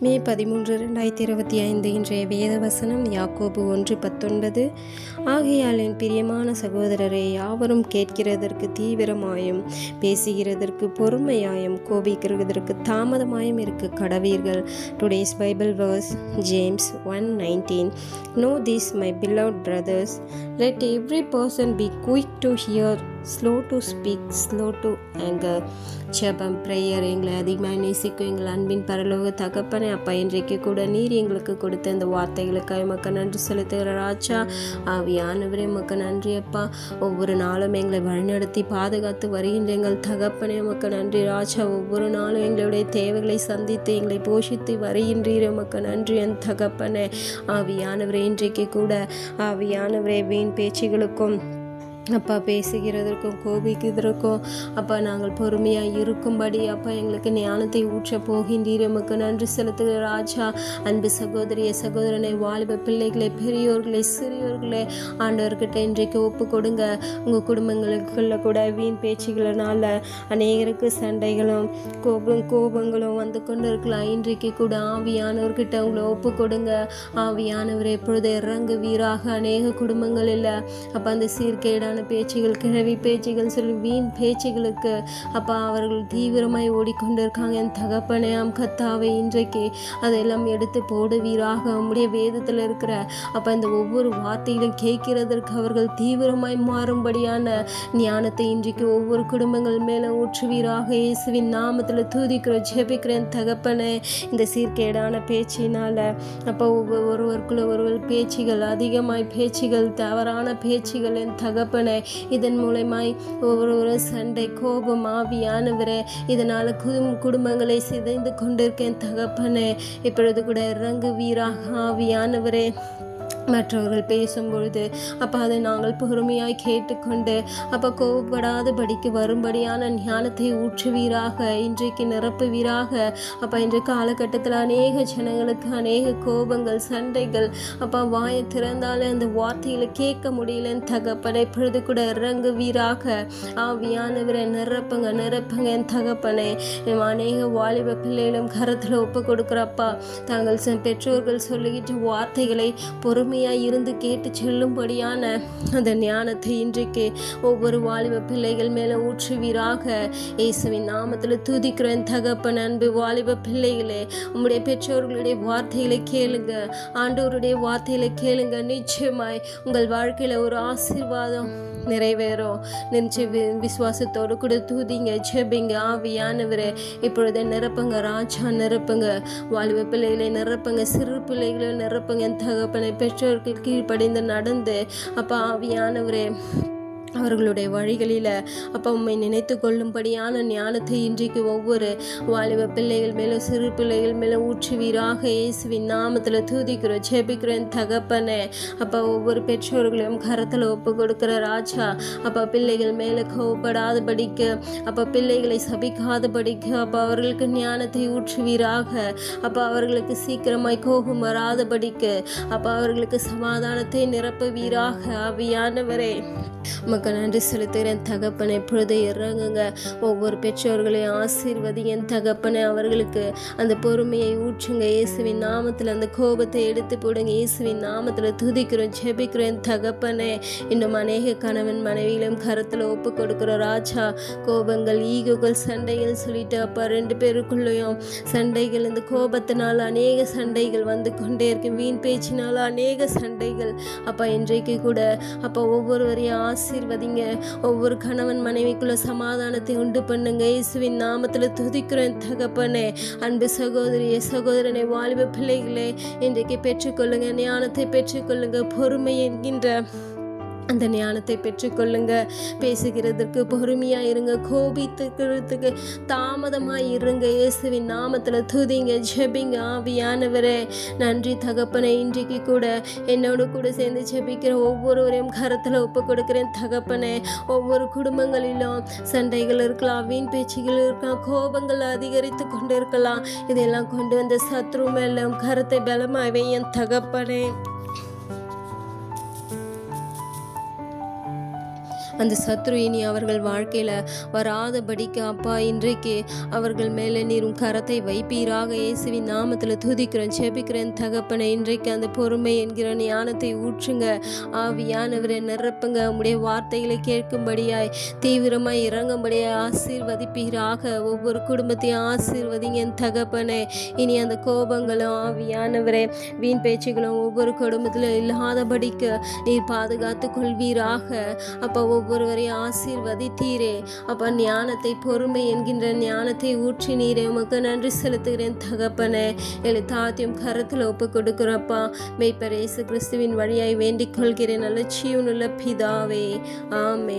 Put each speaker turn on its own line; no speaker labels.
மே பதிமூன்று ரெண்டாயிரத்தி இருபத்தி ஐந்து இன்றைய வேத வசனம் யாக்கோபு ஒன்று பத்தொன்பது. ஆகையால் என் பிரியமான சகோதரரை யாவரும் கேட்கிறதற்கு தீவிரமாயும் பேசுகிறதற்கு பொறுமையாயும் கோபிக்கிறதற்கு தாமதமாயும் இருக்க கடவீர்கள். Today's Bible verse James one nineteen know this my beloved brothers let every person be quick to hear slow to speak slow to எங்கள் ஜெபம் ப்ரேயர் எங்களை அதிகமாக நேசிக்கும். எங்கள் அன்பின் பரலோக தகப்பனே அப்பா இன்றைக்கு கூட நீர் எங்களுக்கு கொடுத்த இந்த வார்த்தைகளுக்காக மக்கள் நன்றி செலுத்துகிற ராஜா. ஆவியானவரே மக்கள் நன்றி அப்பா. ஒவ்வொரு நாளும் எங்களை வழிநடத்தி பாதுகாத்து வருகின்ற எங்கள் தகப்பனே மக்கள் நன்றி ராஜா. ஒவ்வொரு நாளும் எங்களுடைய தேவைகளை சந்தித்து எங்களை போஷித்து வருகின்றீர் மக்கள் நன்றி என் தகப்பனே. ஆவியானவரே இன்றைக்கு கூட ஆவியானவரே வீண் பேச்சுகளுக்கும் அப்பா பேசுகிறதற்கும் கோபிக்கிறதற்கும் அப்பா நாங்கள் பொறுமையாக இருக்கும்படி அப்பா எங்களுக்கு ஞானத்தை ஊற்ற போகின்றீர். எமக்கு நன்றி செலுத்துகிற ராஜா. அன்பு சகோதரிய சகோதரனை வாலிப பிள்ளைகளை பெரியோர்களை சிறியோர்களை ஆண்டவர்கிட்ட இன்றைக்கு ஒப்பு கொடுங்க உங்கள் குடும்பங்களுக்குள்ள கூட வீண் பேச்சுகளினால அநேகருக்கு சண்டைகளும் கோபம் கோபங்களும் வந்து கொண்டு இருக்கலாம் இன்றைக்கு கூட ஆவியானவர்கிட்ட உங்களை ஒப்பு கொடுங்க ஆவியானவர் எப்பொழுது இறங்கு வீராக அநேக குடும்பங்களில். அப்போ அந்த சீர்கேடான பேச்சுகள் கிழவி பேச்சுகள் சொல்லி வீண் பேச்சுகளுக்கு அப்பா அவர்கள் தீவிரமாய் ஓடிக்கொண்டிருக்காங்க. என் தகப்பனையாம் கத்தாவை இன்றைக்கு அதெல்லாம் எடுத்து போடுவீராக. நம்முடைய வேதத்தில் இருக்கிற அப்போ இந்த ஒவ்வொரு வார்த்தையிலும் கேட்கிறதற்கு அவர்கள் தீவிரமாய் மாறும்படியான ஞானத்தை இன்றைக்கு ஒவ்வொரு குடும்பங்கள் மேலே ஊற்றுவீராக. இயேசுவின் நாமத்தில் தூதிக்கிறோம் ஜெபிக்கிறேன் தகப்பனே இந்த சீர்கேடான பேச்சினால் அப்போ ஒவ்வொரு ஒருவருக்குள்ள ஒருவர் பேச்சுகள் அதிகமாய் பேச்சுகள் தவறான பேச்சுகள். என் தகப்பனை இதன் மூலமாய் ஒவ்வொரு சண்டை கோபம் ஆவியானவரே இதனால் குடும்பங்களை சிதைந்து கொண்டிருக்கேன் தகப்பனே. இப்பொழுது கூட இறங்கு வீராக ஆவியானவரே. மற்றவர்கள் பேசும் பொழுது அப்போ அதை நாங்கள் பொறுமையாய் கேட்டுக்கொண்டு அப்போ கோவப்படாதபடிக்கு வரும்படியான ஞானத்தை ஊற்றுவீராக இன்றைக்கு நிரப்புவீராக. அப்போ இன்றைய காலகட்டத்தில் அநேக ஜனங்களுக்கு அநேக கோபங்கள் சண்டைகள் அப்போ வாயை திறந்தாலே அந்த வார்த்தைகளை கேட்க முடியலன்னு தகப்பனை பொழுது கூட இறங்குவீராக. ஆவியானவரை நிரப்புங்க நிரப்புங்க என் தகப்பனை. அநேக வாலிப பிள்ளைகளும் கரத்தில் ஒப்பு கொடுக்குறப்பா தாங்கள் பெற்றோர்கள் சொல்லுகின்ற வார்த்தைகளை பொறுமை பொறுமையாக இருந்து கேட்டு செல்லும்படியான அந்த ஞானத்தை இன்றைக்கு ஒவ்வொரு வாலிப பிள்ளைகள் மேலே ஊற்றுவீராக. இயேசுவின் நாமத்தில் துதிக்கிறேன் தகப்பன் அன்பு வாலிப பிள்ளைகளே உங்களுடைய பெற்றோர்களுடைய வார்த்தைகளை கேளுங்க. ஆண்டவருடைய வார்த்தைகளை கேளுங்க. நிச்சயமாய் உங்கள் வாழ்க்கையில் ஒரு ஆசீர்வாதம் நிறைவேறும். நினச்சி வி- விசுவாசத்தோடு கூட தூதிங்க ஜெபிங்க. ஆவியானவரே இப்பொழுது நிரப்புங்க ராஜா நிரப்புங்க. வாலிப பிள்ளைகளை நிரப்புங்க சிறு பிள்ளைகளை நிரப்புங்க. தகப்பனை பெற்றோர் பெற்றோருக்கு கீழ்ப்படிந்து நடந்து அப்போ ஆவியானவரே அவர்களுடைய வழிகளில் அப்போ உம்மை நினைத்து கொள்ளும்படியான ஞானத்தை இன்றைக்கு ஒவ்வொரு வாலிப பிள்ளைகள் மேலும் சிறு பிள்ளைகள் மேலும் ஊற்றுவீராக இயேசுவின் நாமத்தில் தூதிக்கிறோம் ஜெபிக்கிறேன் தகப்பனே. அப்போ ஒவ்வொரு பெற்றோர்களையும் கரத்தில் ஒப்பு கொடுக்குற ராஜா அப்போ பிள்ளைகள் மேலே கோவப்படாதபடிக்கு அப்போ பிள்ளைகளை சபிக்காத படிக்க அப்போ அவர்களுக்கு ஞானத்தை ஊற்றுவீராக அப்போ அவர்களுக்கு சீக்கிரமாய் கோபம் வராத படிக்க அப்போ அவர்களுக்கு சமாதானத்தை நிரப்புவீராக ஆவியானவரே. உமக்கு நன்றி செலுத்துகிறேன் தகப்பனை. பொழுது இறங்குங்க. ஒவ்வொரு பெற்றோர்களையும் ஆசீர்வதி என் தகப்பனை. அவர்களுக்கு அந்த பொறுமையை ஊற்றுங்க. இயேசுவின் நாமத்தில் அந்த கோபத்தை எடுத்து போடுங்க. இயேசுவின் நாமத்தில் துதிக்கிறோம் ஜெபிக்கிறேன் தகப்பனே. இன்னும் அநேக கணவன் மனைவியிலும் கருத்தில் ஒப்பு கொடுக்குற ராஜா கோபங்கள் ஈகோகள் சண்டைகள் சொல்லிட்டு அப்பா ரெண்டு பேருக்குள்ளேயும் சண்டைகள். இந்த கோபத்தினால் அநேக சண்டைகள் வந்து கொண்டே இருக்கும் வீண் பேச்சினால் அநேக சண்டைகள். அப்பா இன்றைக்கு கூட அப்பா ஒவ்வொருவரையும் ஆசீர்வதிங்க. ஒவ்வொரு கணவன் மனைவிக்குள்ள சமாதானத்தை உண்டு பண்ணுங்க. இயேசுவின் நாமத்தில் துதிக்கிறேன் தகப்பனே. அன்பு சகோதரிய சகோதரனை வாலிப பிள்ளைகளே இன்றைக்கு பெற்றுக்கொள்ளுங்க ஞானத்தை பெற்றுக்கொள்ளுங்க பொறுமை என்கின்ற அந்த ஞானத்தை பெற்றுக்கொள்ளுங்க. பேசுகிறதற்கு பொறுமையாக இருங்க. கோபித்துக்கிறதுக்கு தாமதமாக இருங்க. இயேசுவின் நாமத்தில் துதிங்க ஜெபிங்க ஆவியானவரே. நன்றி தகப்பனை இன்றைக்கு கூட என்னோடு கூட சேர்ந்து ஜெபிக்கிற ஒவ்வொருவரையும் கரத்தில் ஒப்பு கொடுக்கிறேன் தகப்பனே. ஒவ்வொரு குடும்பங்களிலும் சண்டைகள் இருக்கலாம் வீண் பேச்சுகள் இருக்கலாம் கோபங்கள் அதிகரித்து கொண்டு இருக்கலாம் இதெல்லாம் கொண்டு வந்த சத்ரு மேலும் கருத்தை கரத்தை பலமாவே என் தகப்பனே. அந்த சத்ரு இனி அவர்கள் வாழ்க்கையில் வராதபடிக்கு அப்பா இன்றைக்கு அவர்கள் மேலே நீரும் கரத்தை வைப்பீராக. இயேசுவின் நாமத்தில் துதிக்கிறேன் செபிக்கிறேன் தகப்பனை. இன்றைக்கு அந்த பொறுமை என்கிற ஞானத்தை ஊற்றுங்க. ஆவியானவரை நிரப்புங்க. உம்முடைய வார்த்தைகளை கேட்கும்படியாய் தீவிரமாய் இறங்கும்படியாய் ஆசீர்வதிப்பீராக. ஒவ்வொரு குடும்பத்தையும் ஆசீர்வதிங்க என் தகப்பனே. இனி அந்த கோபங்களும் ஆவியானவரே வீண் பேச்சுகளும் ஒவ்வொரு குடும்பத்திலும் இல்லாதபடிக்கு நீர் பாதுகாத்து கொள்வீராக. அப்போ ஒவ்வொருவரையும் ஆசீர்வதித்தீரே. அப்பா ஞானத்தை பொறுமை என்கின்ற ஞானத்தை ஊற்றி நீரே உமக்கு நன்றி செலுத்துகிறேன் தகப்பனே. எழு தாத்தியம் கரத்தில் ஒப்பு கொடுக்குறப்பா மெய்ப்பர் இயேசு கிறிஸ்துவின் வழியாய் வேண்டிக் கொள்கிறேன் நல்ல ஜீவனுள்ள பிதாவே. ஆமே